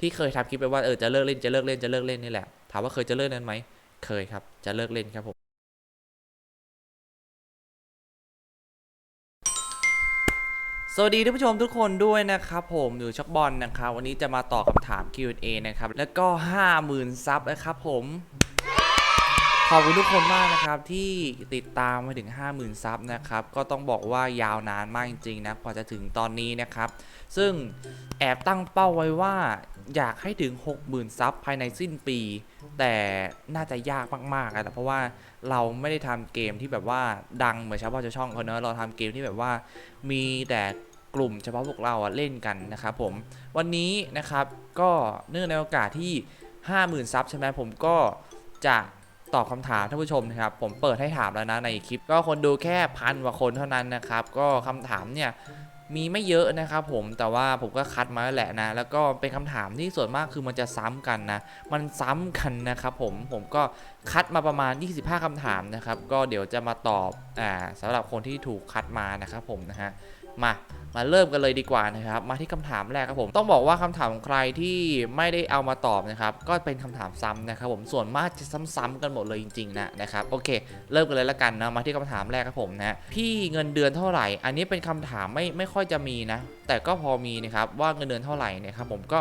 ที่เคยทำคลิปไปว่าเออจะเลิกเล่นจะเลิกเล่นจะเลิกเล่นนี่แหละถามว่าเคยจะเลิกเล่นไหมเคยครับ จะเลิกเล่นครับผมสวัสดีท่านผู้ชมทุกคนด้วยนะครับผมอยู่ช็อกบอลนะครับวันนี้จะมาตอบคำถาม Q&A นะครับแล้วก็ 50,000ซับนะครับผม ขอบคุณทุกคนมากนะครับที่ติดตามมาถึง 50,000ซับนะครับก็ต้องบอกว่ายาวนานมากจริงๆนะกว่าจะถึงตอนนี้นะครับ ซึ่งแอบตั้งเป้าไว้ว่า อยากให้ถึง 60,000 ซับภายในสิ้นปี แต่น่าจะยากมากๆนะเพราะว่าเราไม่ได้ทำเกมที่แบบว่าดังเหมือนชาวบ้านชาวช่องเขาเนอะเราทำเกมที่แบบว่ามีแต่กลุ่มเฉพาะพวกเราอะเล่นกันนะครับผม วันนี้นะครับก็เนื่องในโอกาสที่ 50,000 ซับใช่ไหมผมก็จะตอบคำถามท่านผู้ชมนะครับ ผมเปิดให้ถามแล้วนะในคลิปก็คนดูแค่พันกว่าคนเท่านั้นนะครับ ก็คำถามเนี่ย มีไม่เยอะนะครับผมแต่ว่าผมก็คัดมาแล้วแหละนะ แล้วก็เป็นคำถามที่ส่วนมากคือมันจะซ้ำกันนะ มันซ้ำกันนะครับผมผมก็คัดมาประมาณ 25คำถามนะครับ ก็เดี๋ยวจะมาตอบอ่าสำหรับคนที่ถูกคัดมานะครับผมนะฮะ มามาเริ่มกันเลยดีกว่านะครับ มาที่คำถามแรกครับผมต้องบอกว่าคำถามของใครที่ไม่ได้เอามาตอบนะครับ ก็เป็นคำถามซ้ำนะครับผมส่วนมากจะซ้ำๆกันหมดเลยจริงๆนะนะครับโอเค เริ่มกันเลยละกันนะมาที่คำถามแรกครับผมนะพี่เงินเดือนเท่าไหร่ อันนี้เป็นคำถามไม่ไม่ค่อยจะมีนะ แต่ก็พอมีนะครับว่าเงินเดือนเท่าไหร่นะครับผมก็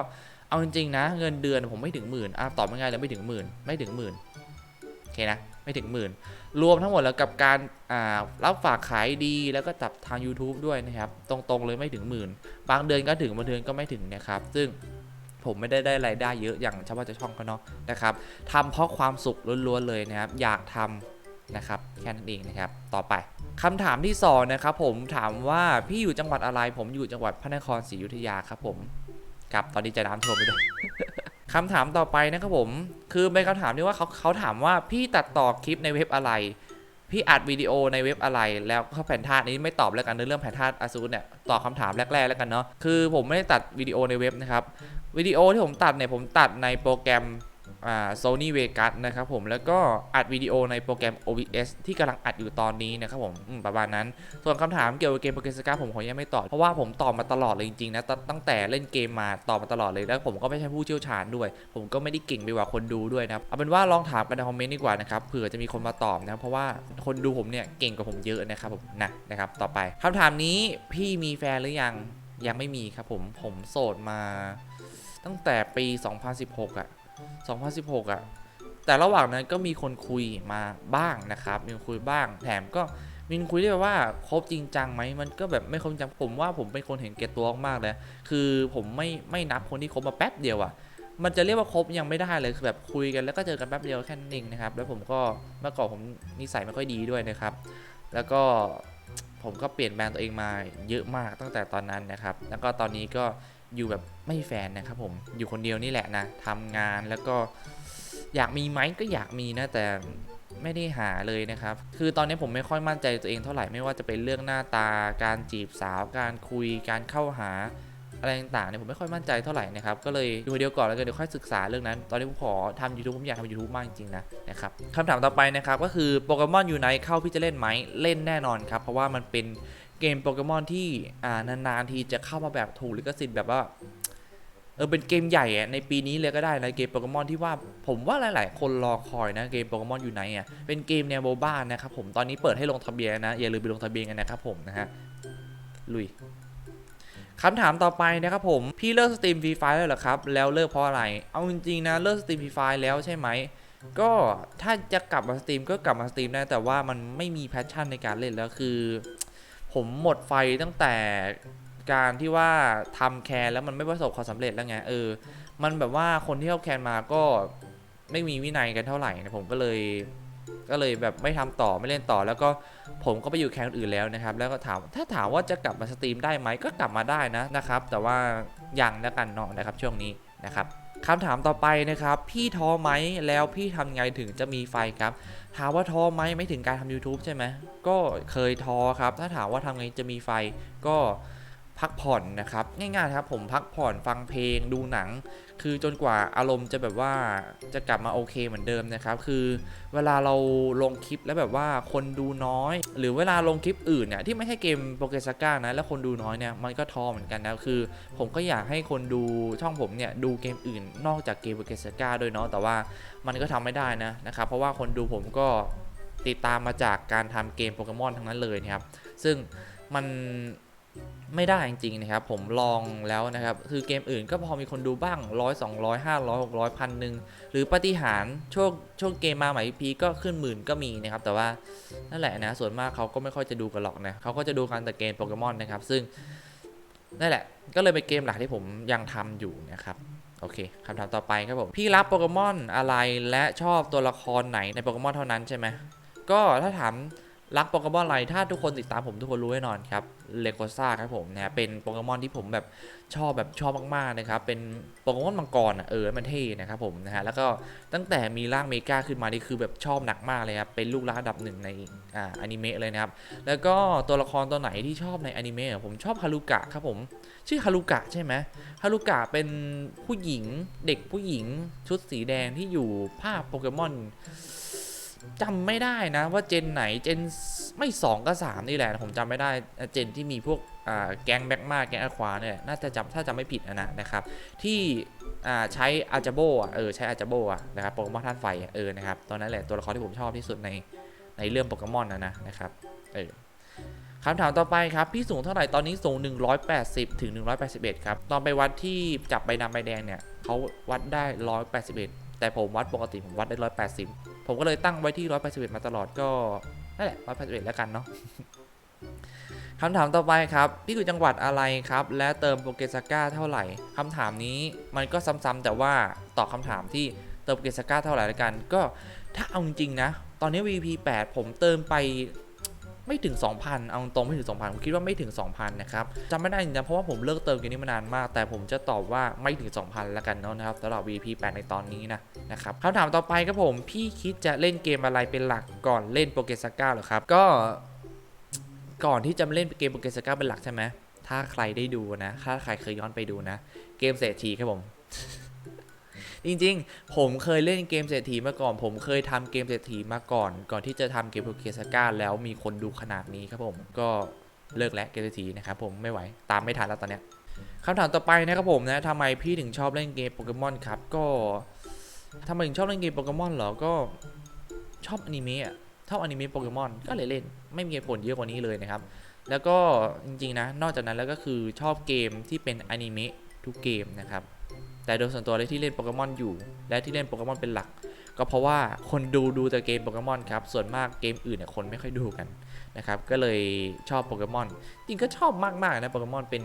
เอาจริงๆนะ เงินเดือนผมไม่ถึงหมื่นอะตอบง่ายๆเลยไม่ถึงหมื่นไม่ถึงหมื่นโอเคนะ ไม่ถึงหมื่น รวมทั้งหมดแล้วกับการรับฝากขายดีแล้วก็จับทาง YouTube ด้วยนะครับ ตรงๆเลยไม่ถึงหมื่น บางเดือนก็ถึงบางเดือนก็ไม่ถึงนะครับ ซึ่งผมไม่ได้ได้รายได้เยอะอย่างชาวบ้านชาวช่องเขาเนาะนะครับทำเพราะความสุขล้วนๆเลยนะครับ อยากทำนะครับแค่นั้นเองนะครับ ต่อไปคำถามที่สองนะครับผมถามว่าพี่อยู่จังหวัดอะไร ผมอยู่จังหวัดพระนครศรีอยุธยาครับผมครับตอนนี้จะน้ำท่วมไปด้วย คำถามต่อไปนะครับผม คือเป็นคำถามที่ว่าเขาเขาถามว่าพี่ตัดต่อคลิปในเว็บอะไร พี่อัดวิดีโอในเว็บอะไร แล้วก็แผ่นธาตุนี้ไม่ตอบแล้วกันในเรื่องแผ่นธาตุอาซูเนี่ยตอบคำถามแรกๆแล้วกันเนาะ คือผมไม่ได้ตัดวิดีโอในเว็บนะครับ วิดีโอที่ผมตัดเนี่ยผมตัดในโปรแกรม อ่า Sony Vegas นะครับผมแล้วก็อัดวิดีโอในโปรแกรม OBS ที่กำลังอัดอยู่ตอนนี้นะครับผมประมาณนั้น ส่วนคำถามเกี่ยวกับเกมโปเกสกาผมขอยังไม่ตอบ เพราะว่าผมตอบมาตลอดเลยจริงๆนะตั้งตั้งแต่เล่นเกมมาตอบมาตลอดเลยแล้วผมก็ไม่ใช่ผู้เชี่ยวชาญด้วย ผมก็ไม่ได้เก่งไปกว่าคนดูด้วยนะเอาเป็นว่าลองถามกันในคอมเมนต์ดีกว่านะครับเผื่อจะมีคนมาตอบนะเพราะว่าคนดูผมเนี่ยเก่งกว่าผมเยอะนะครับผมนะนะครับต่อไปคำถามนี้พี่มีแฟนหรือยังยังไม่มีครับผมผมโสดมา ตั้งแต่ปี 2016อะ 2016 อะ แต่ระหว่างนั้นก็มีคนคุยมาบ้างนะครับ มีคนคุยบ้าง แถมก็มีคนคุยได้ว่าคบจริงจังไหมมันก็แบบไม่คบจริงจังผมว่าผมเป็นคนเห็นแก่ตัวมากเลย คือผมไม่ไม่นับคนที่คบมาแป๊บเดียวอะมันจะเรียกว่าคบยังไม่ได้เลยคือแบบคุยกันแล้วก็เจอกันแป๊บเดียวแค่นั้นเองนะครับ แล้วผมก็เมื่อก่อนผมนิสัยไม่ค่อยดีด้วยนะครับ แล้วก็ผมก็เปลี่ยนแปลงตัวเองมาเยอะมากตั้งแต่ตอนนั้นนะครับ แล้วก็ตอนนี้ก็ อยู่แบบไม่แฟนนะครับผมอยู่คนเดียวนี่แหละนะทำงานแล้วก็อยากมีไหมก็อยากมีนะแต่ไม่ได้หาเลยนะครับ คือตอนนี้ผมไม่ค่อยมั่นใจตัวเองเท่าไหร่ไม่ว่าจะเป็นเรื่องหน้าตา การจีบสาว การคุย การเข้าหาอะไรต่างๆเนี่ยผมไม่ค่อยมั่นใจเท่าไหร่นะครับ ก็เลยดูวิดีโอก่อนแล้วกันเดี๋ยวค่อยศึกษาเรื่องนั้น ตอนนี้ผมขอทำ YouTube ผมอยากทำ YouTube มากจริงๆนะนะครับคำถามต่อไปนะครับก็คือโปเกมอนยูไนเข้าพี่จะเล่นไหมเล่นแน่นอนครับ เพราะว่ามันเป็น เกมโปเกมอนที่อ่านานๆทีจะเข้ามาแบบถูกลิขสิทธิ์แบบว่าเออเป็นเกมใหญ่ในปีนี้เลยก็ได้นะเกมโปเกมอนที่ว่าผมว่าหลาย ๆ คนรอคอยนะเกมโปเกมอนอยู่ไหนอะเป็นเกมแนวโมบ้านะครับผมตอนนี้เปิดให้ลงทะเบียนนะอย่าลืมไปลงทะเบียนกันนะครับผมนะฮะลุยคำถามต่อไปนะครับผมพี่เลิกสตรีมฟรีไฟแล้วเหรอครับ แล้วเลิกเพราะอะไร เอาจริงๆนะเลิกสตรีมฟรีไฟแล้วใช่ไหมก็ถ้าจะกลับมาสตรีมก็กลับมาสตรีมได้แต่ว่ามันไม่มีแพชชั่นในการเล่นแล้วคือ ผมหมดไฟตั้งแต่การที่ว่าทำแคนแล้วมันไม่ประสบความสำเร็จแล้วไงเออ มันแบบว่าคนที่เข้าแคนมาก็ไม่มีวินัยกันเท่าไหร่นะผมก็เลยก็เลยแบบไม่ทำต่อไม่เล่นต่อ แล้วก็ผมก็ไปอยู่แคนอื่นแล้วนะครับ แล้วก็ถามถ้าถามว่าจะกลับมาสตรีมได้ไหมก็กลับมาได้นะนะครับ แต่ว่ายังแล้วกันเนาะนะครับช่วงนี้นะครับ คำถามต่อไปนะครับ พี่ท้อไหมแล้วพี่ทำไงถึงจะมีไฟครับ ถามว่าท้อไหมไม่ถึงการทำ YouTube ใช่ไหมก็เคยท้อครับ ถ้าถามว่าทำไงจะมีไฟก็พักผ่อนนะครับ ง่ายๆครับผมพักผ่อนฟังเพลงดูหนัง คือจนกว่าอารมณ์จะแบบว่าจะกลับมาโอเคเหมือนเดิมนะครับ คือเวลาเราลงคลิปแล้วแบบว่าคนดูน้อย หรือเวลาลงคลิปอื่นเนี่ยที่ไม่ใช่เกมโปเกสก้านะแล้วคนดูน้อยเนี่ยมันก็ท้อเหมือนกันนะคือ ผมก็อยากให้คนดูช่องผมเนี่ยดูเกมอื่น นอกจากเกมโปเกสก้าด้วยเนาะแต่ว่ามันก็ทำไม่ได้นะนะครับเพราะว่าคนดูผมก็ติดตามมาจากการทำเกมโปเกมอนทั้งนั้นเลยนะครับซึ่งมัน ไม่ได้จริงๆนะครับ ผมลองแล้วนะครับ คือเกมอื่นก็พอมีคนดูบ้างร้อยสองร้อยห้าร้อยหกร้อยพันหนึ่งหรือปาฏิหารย์ช่วงช่วงเกมมาใหม่พีก็ขึ้นหมื่นก็มีนะครับ แต่ว่านั่นแหละนะ ส่วนมากเขาก็ไม่ค่อยจะดูกันหรอกนะเขาก็จะดูกันแต่เกมโปเกมอนนะครับ ซึ่งนั่นแหละ ก็เลยเป็นเกมหลักที่ผมยังทำอยู่นะครับโอเคคำถามต่อไปครับผมพี่รับโปเกมอนอะไรและชอบตัวละครไหนในโปเกมอนเท่านั้นใช่ไหมก็ถ้าถามรักโปเกมอนอะไรถ้าทุกคนติดตามผมทุกคนรู้แน่นอนครับ เลโกซ่าครับผมนะเป็นโปเกมอนที่ผมแบบชอบแบบชอบมากๆนะครับ เป็นโปเกมอนมังกรอะเออมันเท่นะครับผมนะฮะแล้วก็ตั้งแต่มีร่างเมกาขึ้นมานี่คือแบบชอบหนักมากเลยครับ เป็นลูกรักอันดับหนึ่งในอ่าอนิเมะเลยนะครับ แล้วก็ตัวละครตัวไหนที่ชอบในอนิเมะอะผมชอบฮารุกะครับผม ชื่อฮารุกะใช่ไหมฮารุกะเป็นผู้หญิงเด็กผู้หญิงชุดสีแดงที่อยู่ภาพโปเกมอน จำไม่ได้นะว่าเจนไหนเจนไม่สองก็สามนี่แหละ ผมจำไม่ได้เจนที่มีพวกแก๊งแบ็กมาแก๊งอควาเนี่ยน่าจะจำถ้าจำไม่ผิดนะนะครับ ที่ใช้อาจาโบอะเออใช้อาจาโบอะนะครับโปเกมอนท่านไฟเออนะครับตอนนั้นแหละตัวละครที่ผมชอบที่สุดในในเรื่องโปเกมอนนะนะนะครับเออคำถามต่อไปครับ พี่สูงเท่าไหร่ตอนนี้สูง 180 ถึง 181 ครับ ตอนไปวัดที่จับใบดำใบแดงเนี่ยเขาวัดได้ 181 แต่ผมวัดปกติผมวัดได้ 180 ผมก็เลยตั้งไว้ที่181มาตลอดก็นั่นแหละร้อยแล้วกันเนาะคำถามต่อไปครับพี่อยู่จังหวัดอะไรครับ และเติมโปเกสก้าเท่าไหร่คำถามนี้มันก็ซ้ำๆแต่ว่าตอบคำถามที่เติมโปเกสก้าเท่าไหร่แล้วกัน ก็ถ้าเอาจริงๆนะ ตอนนี้ VP 8 ผมเติมไป ไม่ถึง 2,000 เอาตรงไม่ถึง 2,000 ผมคิดว่าไม่ถึง 2,000 นะครับจำไม่ได้จริงๆเพราะว่าผมเลิกเติมเกมนี้มานานมาก แต่ผมจะตอบว่าไม่ถึง 2,000 แล้วกันเนาะนะครับสำหรับ VP 8ในตอนนี้นะนะครับคำถามต่อไปครับผม พี่คิดจะเล่นเกมอะไรเป็นหลักก่อนเล่นโปเกสก้าหรอครับ ก็ ก่อนที่จะเล่นเกมโปเกสก้าเป็นหลักใช่ไหมถ้าใครได้ดูนะ ถ้าใครเคยย้อนไปดูนะ เกมเศรษฐีครับผม จริงๆ ผมเคยเล่นเกมเศรษฐีมาก่อน ผมเคยทำเกมเศรษฐีมาก่อน ก่อนที่จะทำเกมโปเกสก้าแล้วมีคนดูขนาดนี้ครับผมก็เลิกแล้วเกมเศรษฐีนะครับผมไม่ไหวตามไม่ทันแล้วตอนเนี้ยคำถามต่อไปนะครับผมนะทำไมพี่ถึงชอบเล่นเกมโปเกมอนครับก็ทำไมถึงชอบเล่นเกมโปเกมอนเหรอก็ชอบอนิเมะชอบอนิเมะโปเกมอนก็เลยเล่นไม่มีผลเยอะกว่านี้เลยนะครับ แล้วก็จริงๆนะ นอกจากนั้นแล้วก็คือชอบเกมที่เป็นอนิเมะทุกเกมนะครับ แต่โดยส่วนตัวเลยที่เล่นโปเกมอนอยู่ และที่เล่นโปเกมอนเป็นหลัก ก็เพราะว่าคนดูดูแต่เกมโปเกมอนครับ ส่วนมากเกมอื่นเนี่ยคนไม่ค่อยดูกันนะครับ ก็เลยชอบโปเกมอน จริงก็ชอบมากๆนะโปเกมอนเป็น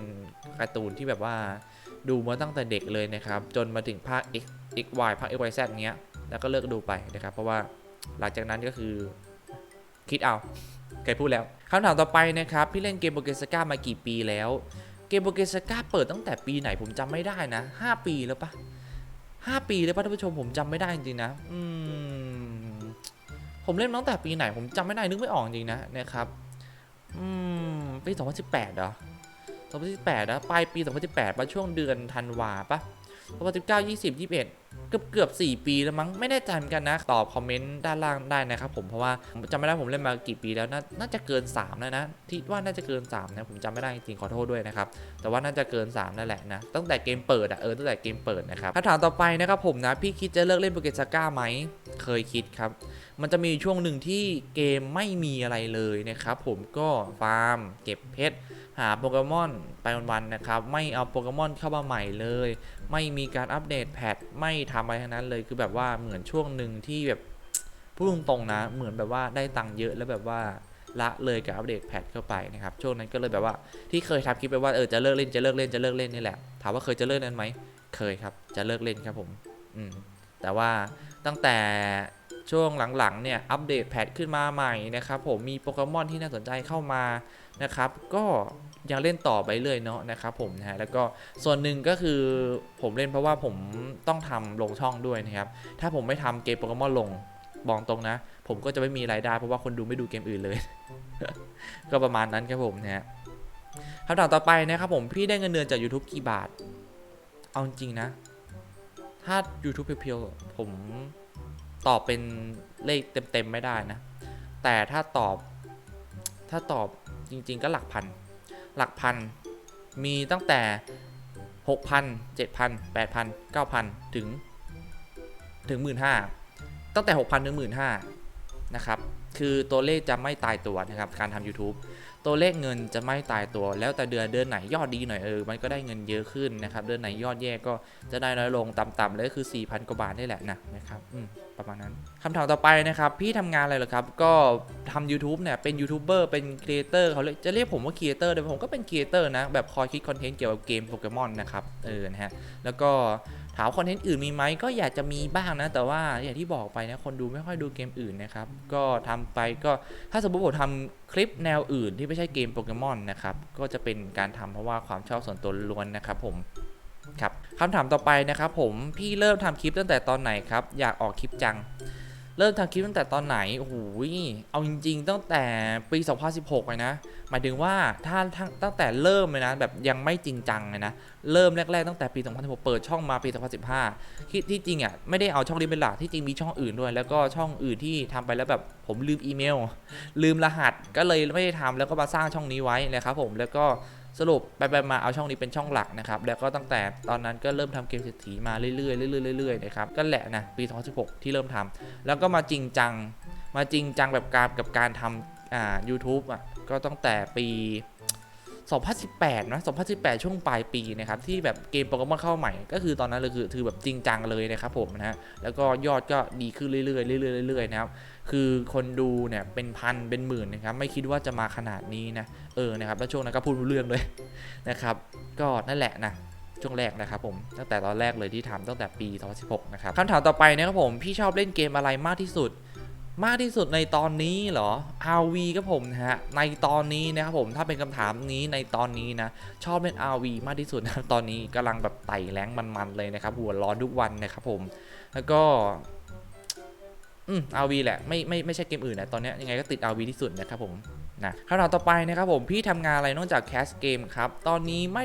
การ์ตูนที่แบบว่าดูมาตั้งแต่เด็กเลยนะครับ จนมาถึงภาค X X Y ภาค X Y Z เงี้ย แล้วก็เลิกดูไปนะครับ เพราะว่าหลังจากนั้นก็คือคิดเอาเคยพูดแล้วคำถามต่อไปนะครับ พี่เล่นเกมโปเกสก้ามากี่ปีแล้ว เกมโปเกสก้าเปิดตั้งแต่ปีไหนผมจำไม่ได้นะ5ปีแล้วปะ5ปีแล้วปะท่านผู้ชมผมจำไม่ได้จริงๆนะอืมผมเล่นมาตั้งแต่ปีไหนผมจำไม่ได้นึกไม่ออกจริงนะนะครับอืมปี2018เหรอ2018นะปลายปี 2018ปะช่วงเดือนธันวาปะ2019 20 21 เกือบเกือบ4ปีแล้วมั้งไม่แน่ใจเหมือนกันนะ ตอบคอมเมนต์ด้านล่างได้นะครับผมเพราะว่าจำไม่ได้ผมเล่นมากี่ปีแล้วน,น่าจะเกิน 3 แล้วนะที่ว่าน่าจะเกิน3นะผมจำไม่ได้จริงขอโทษด้วยนะครับแต่ว่าน่าจะเกิน3นั่นแหละนะตั้งแต่เกมเปิดอะเออตั้งแต่เกมเปิดนะครับคำถามต่อไปนะครับผมนะพี่คิดจะเลิกเล่นโปเกสก้าไหมเคยคิดครับ มันจะมีช่วงหนึ่งที่เกมไม่มีอะไรเลยนะครับผมก็ฟาร์มเก็บเพชรหาโปเกมอนไปวันๆนะครับไม่เอาโปเกมอนเข้ามาใหม่เลย ไม่มีการอัปเดตแพทไม่ทำอะไรทั้งนั้นเลยคือแบบว่าเหมือนช่วงหนึ่งที่แบบพูดตรงๆนะ เหมือนแบบว่าได้ตังค์เยอะแล้วแบบว่าละเลยกับอัปเดตแพทเข้าไปนะครับช่วงนั้นก็เลยแบบว่าที่เคยทำคลิปไปว่าเออจะเลิกเล่นจะเลิกเล่นจะเลิกเล่นนี่แหละถามว่าเคยจะเลิกนั้นไหมเคยครับ จะเลิกเล่นครับผมอืมแต่ว่าตั้งแต่ช่วงหลังๆเนี่ยอัปเดตแพทขึ้นมาใหม่นะครับผมมีโปเกมอนที่น่าสนใจเข้ามานะครับก็ ยังเล่นต่อไปเรื่อยเนาะนะครับผมนะฮะแล้วก็ส่วนหนึ่งก็คือผมเล่นเพราะว่าผมต้องทำลงช่องด้วยนะครับ ถ้าผมไม่ทำเกมโปเกมอนลงบอกตรงนะ ผมก็จะไม่มีรายได้เพราะว่าคนดูไม่ดูเกมอื่นเลย ก็ประมาณนั้นครับผมนะฮะคำถามต่อไปนะครับผมพี่ได้เงินเดือนจาก YouTube กี่บาท เอาจริงนะ ถ้า YouTube เพียวๆผมตอบเป็นเลขเต็มๆไม่ได้นะ แต่ถ้าตอบถ้าตอบจริง ๆ ก็หลักพัน หลักพัน มีตั้งแต่ 6,000 7,000 8,000 9,000 ถึง ถึง 15,000 ตั้งแต่ 6,000 ถึง 15,000 นะครับ คือตัวเลขจะไม่ตายตัวนะครับ การทำ YouTube ตัวเลขเงินจะไม่ตายตัว แล้วแต่เดือนเดือนไหนยอดดีหน่อยเออมันก็ได้เงินเยอะขึ้นนะครับ เดือนไหนยอดแย่ก็จะได้น้อยลงต่ำๆเลยคือ 4,000 กว่าบาทนี่แหละนะนะครับอืมประมาณนั้นคำถามต่อไปนะครับพี่ทำงานอะไรเหรอครับ ก็ทำ YouTube เนี่ยเป็นยูทูบเบอร์เป็นครีเอเตอร์เขาเรียจะเรียกผมว่าครีเอเตอร์แต่ผมก็เป็นครีเอเตอร์นะแบบคอยคิดคอนเทนต์เกี่ยวกับเกมโปเกมอนนะครับเออนะฮะแล้วก็ามว่าคอนเทนต์อื่นมีไหมก็อยากจะมีบ้างนะ แต่ว่าอย่างที่บอกไปนะคนดูไม่ค่อยดูเกมอื่นนะครับ ก็ทำไปก็ถ้าสมมติผมทำคลิปแนวอื่นที่ไม่ใช่เกมโปเกมอนนะครับ ก็จะเป็นการทำเพราะว่าความชอบส่วนตัวล้วนนะครับผมครับคำถามต่อไปนะครับผมพี่เริ่มทำคลิปตั้งแต่ตอนไหนครับ อยากออกคลิปจัง เริ่มทำคลิปตั้งแต่ตอนไหน โอ้โห เอาจริง ๆ ตั้งแต่ปี 2016เลยนะ หมายถึงว่าถ้าทั้งตั้งแต่เริ่มเลยนะ แบบยังไม่จริงจังเลยนะ เริ่มแรก ๆ ตั้งแต่ปี 2016 เปิดช่องมาปี 2015 ที่ที่จริงอะไม่ได้เอาช่องนี้เป็นหลัก ที่จริงมีช่องอื่นด้วย แล้วก็ช่องอื่นที่ทำไปแล้วแบบผมลืมอีเมล ลืมรหัส ก็เลยไม่ได้ทำแล้วก็มาสร้างช่องนี้ไว้นะครับผม แล้วก็ สรุปไปไปมาเอาช่องนี้เป็นช่องหลักนะครับ แล้วก็ตั้งแต่ตอนนั้นก็เริ่มทำเกมเศรษฐีมาเรื่อยๆเรื่อยๆเรื่อยๆนะครับก็แหละนะปี 2016 ที่เริ่มทำแล้วก็มาจริงจังมาจริงจังแบบการกับการทำอ่ายูทูบอะก็ตั้งแต่ปี 2018นะ2018 ช่วงปลายปีนะครับที่แบบเกมโปเกมอนเข้าใหม่ ก็คือตอนนั้นเลยคือคือแบบจริงจังเลยนะครับผมนะฮะแล้วก็ยอดก็ดีขึ้นเรื่อยๆเรื่อยๆเรื่อยๆนะครับคือคนดูเนี่ยเป็นพันเป็นหมื่นนะครับไม่คิดว่าจะมาขนาดนี้นะเออนะครับแล้วช่วงนั้นก็พูดเรื่องเลยนะครับก็นั่นแหละนะช่วงแรกนะครับผมตั้งแต่ตอนแรกเลยที่ทำตั้งแต่ปี 2016 นะครับคำถามต่อไปนะครับผมพี่ชอบเล่นเกมอะไรมากที่สุด มากที่สุดในตอนนี้เหรอ RV ครับผมนะฮะ ในตอนนี้นะครับผม ถ้าเป็นคำถามนี้ในตอนนี้นะ ชอบเล่น RV มากที่สุดนะตอนนี้กำลังแบบไต่แรงมันๆเลยนะครับ หัวร้อนทุกวันนะครับผม แล้วก็ อืม RV แหละ ไม่ไม่ไม่ใช่เกมอื่นนะ ตอนนี้ยังไงก็ติด RV ที่สุดนะครับผมนะคำถามต่อไปนะครับผม พี่ทำงานอะไรนอกจากแคสเกมครับ ตอนนี้ไม่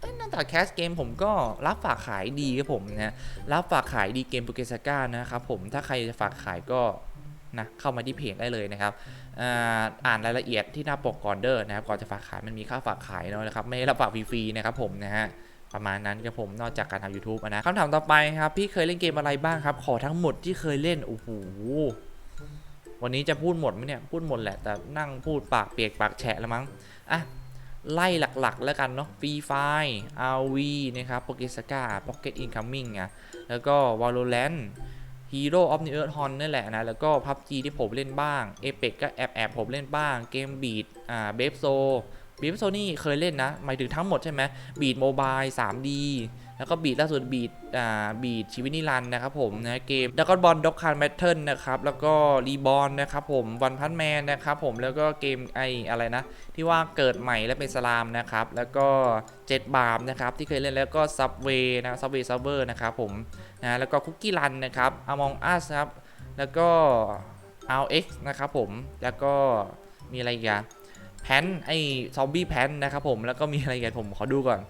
ได้นอกจากแคสเกมผมก็รับฝากขายดีครับผมนะ รับฝากขายดีเกมโปเกสก้านะครับผม ถ้าใครจะฝากขายก็ นะเข้ามาที่เพจได้เลยนะครับอ่าอ่านรายละเอียดที่หน้าปกก่อนเด้อนะครับก่อนจะฝากขายมันมีค่าฝากขายเนาะนะครับไม่ได้รับฝากฟรีๆนะครับผมนะฮะประมาณนั้นครับผมนอกจากการทำ YouTube นะคำถามต่อไปครับ พี่เคยเล่นเกมอะไรบ้างครับ ขอทั้งหมดที่เคยเล่น โอ้โห วันนี้จะพูดหมดไหมเนี่ย พูดหมดแหละ แต่นั่งพูดปากเปียกปากแฉะแล้วมั้ง อะ ไล่หลักๆ แล้วกันเนาะฟรีไฟ RV นะครับโปเกสกา Pocket Incoming อะแล้วก็ Valorant Hero of the Earth Horn นี่แหละนะ แล้วก็ PUBG ที่ผมเล่นบ้าง Apex ก็แอบแอบผมเล่นบ้าง เกมบีดอ่าเบฟโซ บีฟโซนี่เคยเล่นนะ หมายถึงทั้งหมดใช่ไหมบีดโมบาย 3D แล้วก็บีดล่าสุดบีดอ่าบีดชีวิตนิรันนะครับผมนะเกมดักกอนบอลด็อกคานแมทเทิลนะครับ แล้วก็รีบอลนะครับผมวันพันแมนนะครับผมแล้วก็เกมไออะไรนะ ที่ว่าเกิดใหม่และเป็นสลามนะครับ แล้วก็เจ็ดบาร์มนะครับที่เคยเล่นแล้วก็ซับเวย์นะซับเวย์ซับเวอร์นะครับผมนะแล้วก็คุกกี้รันนะครับอมองอัสครับแล้วก็ RX นะครับผมแล้วก็มีอะไรอีกอะ แพนไอซอมบี้แพนนะครับผมแล้วก็มีอะไรอีกันผมขอดูก่อน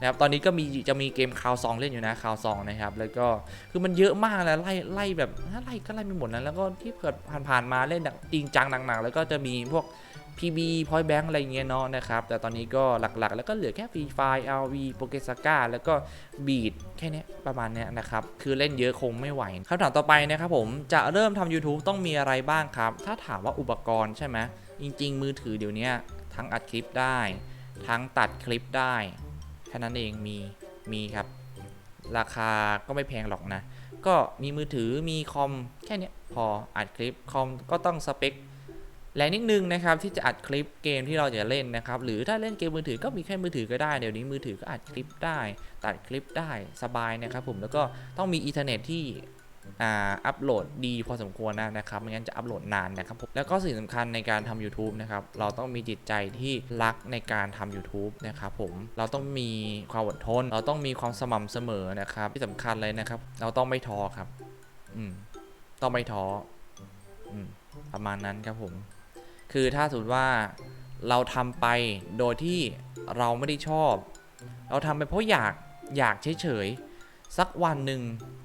นะครับตอนนี้ก็มีจะมีเกมคาวซองเล่นอยู่นะคาวซองนะครับแล้วก็คือมันเยอะมากแล้วไล่ไล่แบบไล่ก็ไล่ไม่หมดนะแล้วก็ที่เกิดผ่านๆมาเล่นจริงจังหนักๆแล้วก็จะมีพวก PB Point Bank อะไรเงี้ยเนาะนะครับแต่ตอนนี้ก็หลักๆ แล้วก็เหลือแค่ฟรีไฟ LV โปเกสกาแล้วก็บีดแค่นี้ประมาณเนี้ยนะครับ คือเล่นเยอะคงไม่ไหวคำถามต่อไปนะครับผมจะเริ่มทำ YouTube ต้องมีอะไรบ้างครับ ถ้าถามว่าอุปกรณ์ใช่ไหม จริง ๆ มือถือเดี๋ยวนี้ทั้งอัดคลิปได้ ทั้งตัดคลิปได้ แค่นั้นเองมีมีครับ ราคาก็ไม่แพงหรอกนะ ก็มีมือถือมีคอมแค่นี้พออัดคลิปคอมก็ต้องสเปคแรงนิดนึงนะครับที่จะอัดคลิปเกมที่เราจะเล่นนะครับ หรือถ้าเล่นเกมมือถือก็มีแค่มือถือก็ได้เดี๋ยวนี้มือถือก็อัดคลิปได้ ตัดคลิปได้สบายนะครับผมแล้วก็ต้องมีอินเทอร์เน็ตที่ อ่าอัปโหลดดีพอสมควรนะนะครับไม่งั้นจะอัปโหลดนานนะครับผมแล้วก็สิ่งสำคัญในการทำ YouTube นะครับเราต้องมีจิตใจที่รักในการทำ YouTube นะครับผมเราต้องมีความอดทน เราต้องมีความสม่ำเสมอนะครับ ที่สำคัญเลยนะครับ เราต้องไม่ท้อครับ อืมต้องไม่ท้ออืมประมาณนั้นครับผม คือถ้าสมมติว่าเราทำไปโดยที่เราไม่ได้ชอบ เราทำไปเพราะอยากอยากเฉยๆ สักวันหนึ่ง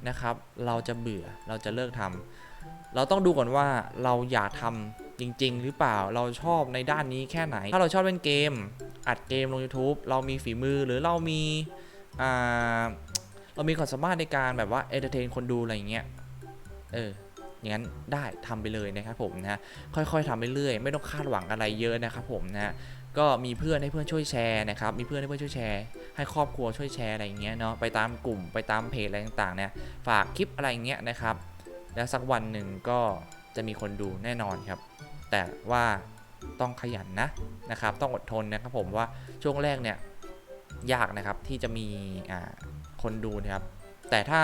นะครับ เราจะเบื่อเราจะเลิกทำเราต้องดูก่อนว่าเราอยากทำจริง ๆ หรือเปล่าเราชอบในด้านนี้แค่ไหน ถ้าเราชอบเล่นเกม อัดเกมลง YouTube เรามีฝีมือหรือเรามีอ่าเรามีความสามารถในการแบบว่าเอนเตอร์เทนคนดูอะไรอย่างเงี้ยเออ อย่างนั้นได้ทำไปเลยนะครับผมนะค่อยๆทำไปเรื่อยไม่ต้องคาดหวังอะไรเยอะนะครับผมนะก็มีเพื่อนให้เพื่อนช่วยแชร์นะครับมีเพื่อนให้เพื่อนช่วยแชร์ให้ครอบครัวช่วยแชร์อะไรอย่างเงี้ยเนาะไปตามกลุ่มไปตามเพจอะไรต่างๆเนี่ยฝากคลิปอะไรอย่างเงี้ยนะครับแล้วสักวันหนึ่งก็จะมีคนดูแน่นอนครับ แต่ว่าต้องขยันนะนะครับ ต้องอดทนนะครับผมว่าช่วงแรกเนี่ยยากนะครับที่จะมีคนดูนะครับ แต่ถ้า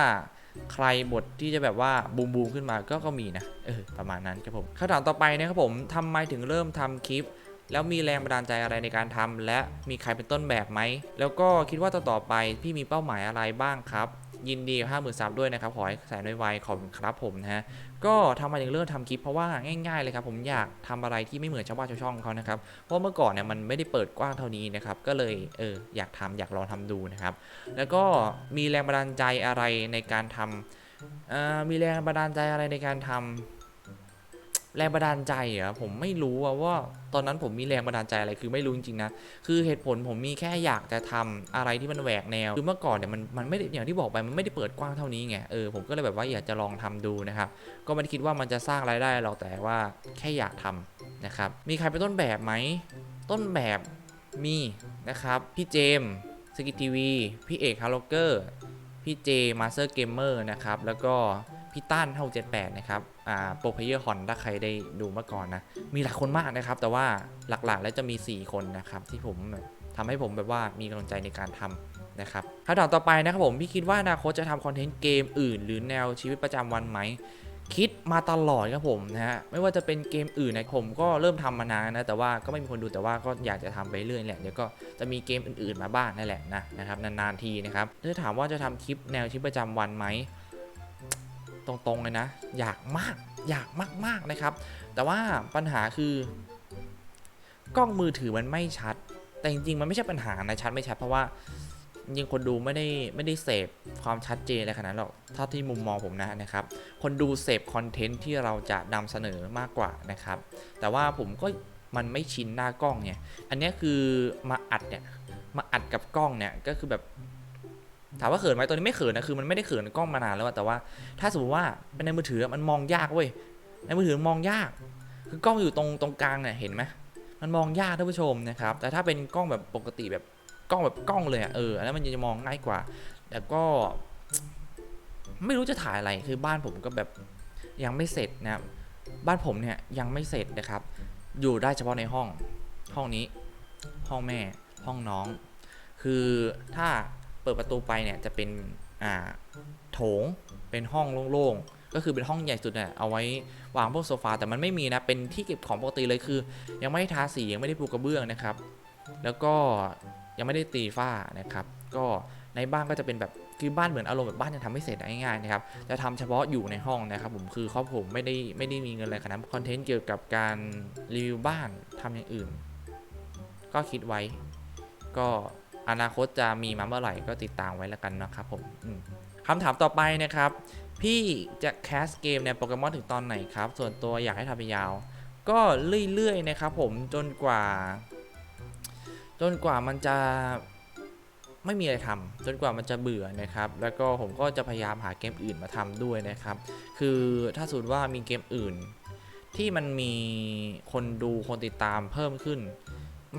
ใครบทที่จะแบบว่าบูมบูมขึ้นมาก็ก็มีนะเออประมาณนั้นครับผมคำถามต่อไปนะครับผมทำไมถึงเริ่มทำคลิป แล้วมีแรงบันดาลใจอะไรในการทำและมีใครเป็นต้นแบบไหมแล้วก็คิดว่าต่อต่อๆไปพี่มีเป้าหมายอะไรบ้างครับ ยินดีห้าหมื่นซับด้วยนะครับ ขอให้แสนไวๆขอบคุณครับผมนะฮะ ก็ทำมาถึงเริ่มทำคลิปเพราะว่าง่ายๆเลยครับผมอยากทำอะไรที่ไม่เหมือนชาวบ้านชาวช่องเขานะครับ เพราะเมื่อก่อนเนี่ยมันไม่ได้เปิดกว้างเท่านี้นะครับ ก็เลยเอออยากทำอยากลองทำดูนะครับ แล้วก็มีแรงบันดาลใจอะไรในการทำมีแรงบันดาลใจอะไรในการทำ แรงบันดาลใจเหรอผมไม่รู้ว่าตอนนั้นผมมีแรงบันดาลใจอะไรคือไม่รู้จริงๆนะคือเหตุผลผมมีแค่อยากจะทำอะไรที่มันแหวกแนวคือเมื่อก่อนเนี่ยมันมันไม่ได้อย่างที่บอกไปมันไม่ได้เปิดกว้างเท่านี้ไงเออผมก็เลยแบบว่าอยากจะลองทำดูนะครับก็ไม่ได้คิดว่ามันจะสร้างรายได้หรอกแต่ว่าแค่อยากทำนะครับมีใครเป็นต้นแบบไหมต้นแบบมีนะครับพี่เจมสกิทีวีพี่เอกฮาร์โลเกอร์พี่เจมาสเตอร์เกมเมอร์นะครับแล้วก็ พี่ตั้นเท่า78 นะครับ อ่า โปรเพเยอร์ฮอนถ้าใครได้ดูเมื่อก่อนนะ มีหลายคนมากนะครับ แต่ว่าหลักๆ แล้วจะมี 4 คนนะครับ ที่ผมแบบทำให้ผมแบบว่ามีกำลังใจในการทำนะครับคำถามต่อไปนะครับผม พี่คิดว่าอนาคตจะทำคอนเทนต์เกมอื่น หรือแนวชีวิตประจำวันไหม คิดมาตลอดครับผมนะฮะ ไม่ว่าจะเป็นเกมอื่นนะผมก็เริ่มทำมานานนะ แต่ว่าก็ไม่มีคนดู แต่ว่าก็อยากจะทำไปเรื่อยแหละ เดี๋ยวก็จะมีเกมอื่นๆมาบ้างนั่นแหละนะนะครับ นานๆทีนะครับ ถ้าถามว่าจะทำคลิปแนวชีวิตประจำวันไหม ตรงๆเลยนะ อยากมากอยากมากๆนะครับ แต่ว่าปัญหาคือกล้องมือถือมันไม่ชัด แต่จริงๆมันไม่ใช่ปัญหานะชัดไม่ชัดเพราะว่าจริงคนดูไม่ได้ไม่ได้เสพความชัดเจนอะไรขนาดหรอกเท่าที่มุมมองผมนะนะครับ คนดูเสพคอนเทนต์ที่เราจะนำเสนอมากกว่านะครับ แต่ว่าผมก็มันไม่ชินหน้ากล้องเนี่ย อันนี้คือมาอัดเนี่ย มาอัดกับกล้องเนี่ยก็คือแบบ ถามว่าเขินไหมตอนนี้ไม่เขินนะคือมันไม่ได้เขินกล้องมานานแล้วแต่ว่า ถ้าสมมติว่าเป็นในมือถือมันมองยากเว้ยในมือถือมองยาก คือกล้องอยู่ตรงตรงกลางเนี่ยเห็นไหมมันมองยากท่านผู้ชมนะครับ แต่ถ้าเป็นกล้องแบบปกติแบบกล้องแบบกล้องเลยอะเอออันนั้นมันจะมองง่ายกว่า แต่ก็ ไม่รู้จะถ่ายอะไรคือบ้านผมก็แบบยังไม่เสร็จนะครับบ้านผมเนี่ยยังไม่เสร็จนะครับ อยู่ได้เฉพาะในห้องห้องนี้ ห้องแม่ ห้องน้อง คือถ้า เปิดประตูไปเนี่ยจะเป็นอ่าโถงเป็นห้องโล่งๆก็คือเป็นห้องใหญ่สุดเนี่ยเอาไว้วางพวกโซฟาแต่มันไม่มีนะเป็นที่เก็บของปกติเลยคือ ยังไม่ได้ทาสียังไม่ได้ปูกระเบื้องนะครับ แล้วก็ยังไม่ได้ตีฝ้านะครับ ก็ในบ้านก็จะเป็นแบบคือบ้านเหมือนอารมณ์แบบบ้านยังทำไม่เสร็จง่ายๆนะครับ จะทำเฉพาะอยู่ในห้องนะครับ ผมคือครอบผมไม่ได้ไม่ได้มีเงินอะไรขนาดคอนเทนต์เกี่ยวกับการรีวิวบ้านทำอย่างอื่น ก็คิดไว้ ก็ อนาคตจะมีมาเมื่อไหร่ก็ติดตามไว้แล้วกันนะครับผมมคำถามต่อไปนะครับ พี่จะแคสเกมในโปเกมอนถึงตอนไหนครับ ส่วนตัวอยากให้ทำไปยาว ก็เรื่อยๆนะครับผมจนกว่า จนกว่ามันจะไม่มีอะไรทำจนกว่ามันจะเบื่อนะครับ แล้วก็ผมก็จะพยายามหาเกมอื่นมาทำด้วยนะครับ คือถ้าสมมติว่ามีเกมอื่น ที่มันมีคนดูคนติดตามเพิ่มขึ้น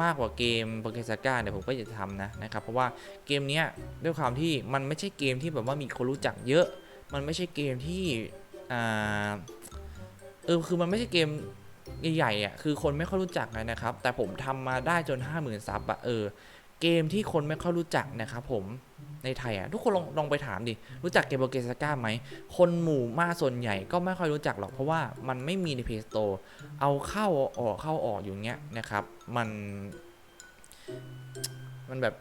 มากกว่าเกมโปเกสก้าเนี่ยผมก็จะทำนะนะครับ เพราะว่าเกมนี้ด้วยความที่มันไม่ใช่เกมที่แบบว่ามีคนรู้จักเยอะ มันไม่ใช่เกมที่อ่าเออคือมันไม่ใช่เกมใหญ่ๆอะคือคนไม่ค่อยรู้จักเลยนะครับ แต่ผมทำมาได้จน 5 0,000 ซับอะเออเกมที่คนไม่ค่อยรู้จักนะครับผม ในไทยอะทุกคนลองลองไปถามดิ รู้จักเกมโปเกซาก้าไหม คนหมู่มากส่วนใหญ่ก็ไม่ค่อยรู้จักหรอก เพราะว่ามันไม่มีใน Play Store เอาเข้าออกเข้าออกอยู่เงี้ยนะครับ มัน มันแบบ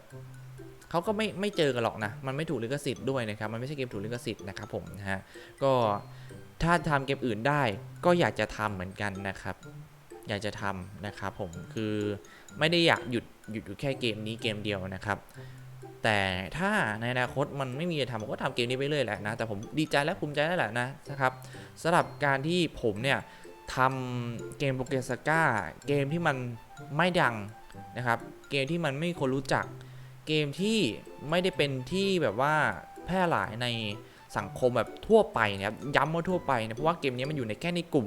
เขาก็ไม่ไม่เจอกันหรอกนะ มันไม่ถูกลิขสิทธิ์ด้วยนะครับ มันไม่ใช่เกมถูกลิขสิทธิ์นะครับผมนะฮะก็ถ้าทำเกมอื่นได้ก็อยากจะทำเหมือนกันนะครับ อยากจะทำนะครับผมคือไม่ได้อยากหยุดหยุดอยู่แค่เกมนี้เกมเดียวนะครับ แต่ถ้าในอนาคตมันไม่มีจะทำผมก็ทำเกมนี้ไปเรื่อยแหละนะ แต่ผมดีใจและภูมิใจแล้วแหละนะนะครับสำหรับการที่ผมเนี่ยทำเกมโปเกสก้าเกมที่มันไม่ดังนะครับ เกมที่มันไม่มีคนรู้จัก เกมที่ไม่ได้เป็นที่แบบว่าแพร่หลายในสังคมแบบทั่วไปนะครับย้ำว่าทั่วไปนะเพราะว่าเกมนี้มันอยู่ในแค่ในกลุ่ม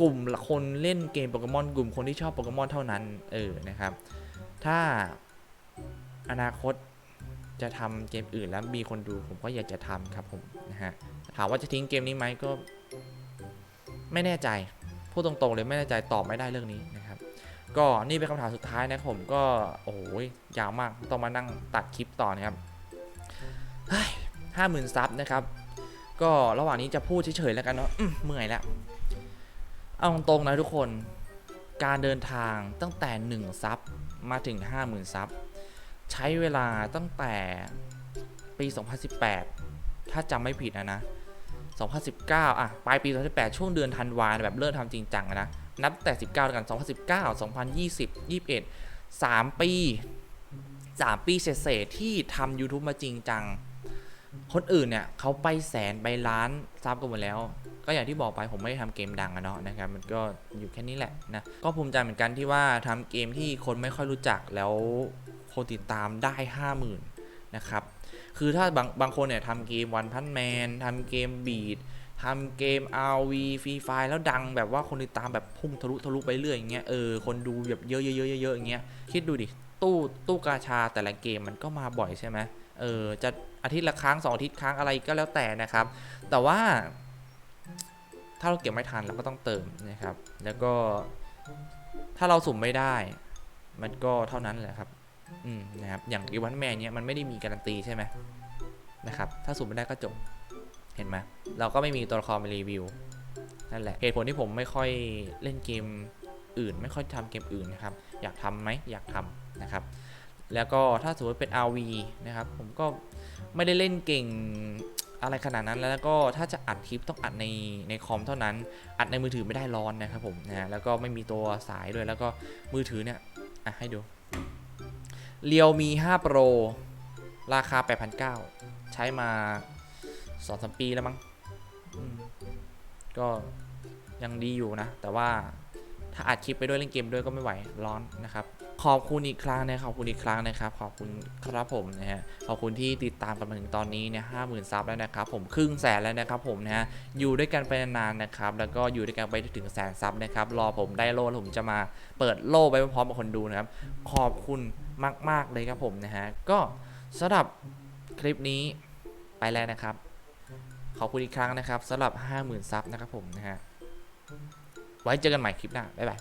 กลุ่มคนเล่นเกมโปเกมอนกลุ่มคนที่ชอบโปเกมอนเท่านั้นเออนะครับ ถ้าอนาคต จะทำเกมอื่นแล้วมีคนดูผมก็อยากจะทำครับผมนะฮะถามว่าจะทิ้งเกมนี้ไหมก็ ไม่แน่ใจพูดตรงๆเลยไม่แน่ใจตอบไม่ได้เรื่องนี้นะครับ ก็นี่เป็นคำถามสุดท้ายนะครับผมก็โอ้โหยาวมากต้องมานั่งตัดคลิปต่อนะครับห้าหมื่นซับนะครับ ก็ระหว่างนี้จะพูดเฉยๆแล้วกันเนาะเมื่อยแล้วเอาตรงๆนะทุกคนการเดินทางตั้งแต่1ซับมาถึง 50,000ซับ ใช้เวลาตั้งแต่ปี 2018 ถ้าจำไม่ผิดนะนะ 2019 อะ ปลายปี 2018 ช่วงเดือนธันวาแบบเริ่มทำจริงจังนะ นับแต่ 19แล้วกัน 2019 2020 21 3 ปี 3 ปีเศษที่ทำ YouTube มาจริงจัง คนอื่นเนี่ยเขาไปแสนไปล้านซับกันหมดแล้ว ก็อย่างที่บอกไปผมไม่ได้ทำเกมดังอะเนาะนะครับ มันก็อยู่แค่นี้แหละนะ ก็ภูมิใจเหมือนกันที่ว่าทำเกมที่คนไม่ค่อยรู้จักแล้ว คนติดตามได้ 50,000 นะครับ คือถ้าบางบางคนเนี่ยทำเกมวันพันแมนทำเกมบีดทำเกม RV ฟรีไฟแล้วดังแบบว่าคนติดตามแบบพุ่งทะลุทะลุไปเรื่อยอย่างเงี้ยเออคนดูแบบเยอะเยอะเยอะเยอะอย่างเงี้ยคิดดูดิตู้ตู้กาชาแต่ละเกมมันก็มาบ่อยใช่ไหมเออจะอาทิตย์ละครั้งสองอาทิตย์ครั้งอะไรก็แล้วแต่นะครับ แต่ว่า ถ้าเราเก็บไม่ทันเราก็ต้องเติมนะครับ แล้วก็ถ้าเราสุ่มไม่ได้ มันก็เท่านั้นแหละครับ อืมนะครับ อย่างอีวันแมนเนี้ยมันไม่ได้มีการันตีใช่ไหมนะครับ ถ้าสุ่มไม่ได้ก็จบ เห็นไหมเราก็ไม่มีตัวละครมารีวิว นั่นแหละ เหตุผลที่ผมไม่ค่อยเล่นเกมอื่น ไม่ค่อยทำเกมอื่นนะครับ อยากทำไหมอยากทำนะครับ แล้วก็ถ้าสมมติเป็น RV นะครับ ผมก็ไม่ได้เล่นเก่งอะไรขนาดนั้นแล้วก็ถ้าจะอัดคลิปต้องอัดในในคอมเท่านั้น อัดในมือถือไม่ได้ร้อนนะครับผมนะฮะแล้วก็ไม่มีตัวสายด้วยแล้วก็มือถือเนี่ยอะให้ดู เรียวมี 5 Pro ราคา 8,900 ใช้มา2-3ปีแล้วมั้งก็ยังดีอยู่นะ แต่ว่าถ้าอัดคลิปไปด้วยเล่นเกมด้วยก็ไม่ไหวร้อนนะครับ ขอบคุณอีกครั้งนะขอบคุณอีกครั้งนะครับ ขอบคุณครับผมนะฮะขอบคุณที่ติดตามกันมาถึงตอนนี้เนี่ยห้าหมื่นซับแล้วนะครับผมครึ่งแสนแล้วนะครับผมนะฮะอยู่ด้วยกันไปนานๆนะครับ แล้วก็อยู่ด้วยกันไปถึงแสนซับนะครับรอผมได้โล่ผมจะมาเปิดโล่ไปพร้อมๆกับคนดูนะครับ ขอบคุณมาก ๆ เลยครับผมนะฮะ ก็สำหรับคลิปนี้ไปแล้วนะครับ ขอบคุณอีกครั้งนะครับสำหรับ 50,000 ซับนะครับผมนะฮะ ไว้เจอกันใหม่คลิปหน้า บ๊ายบาย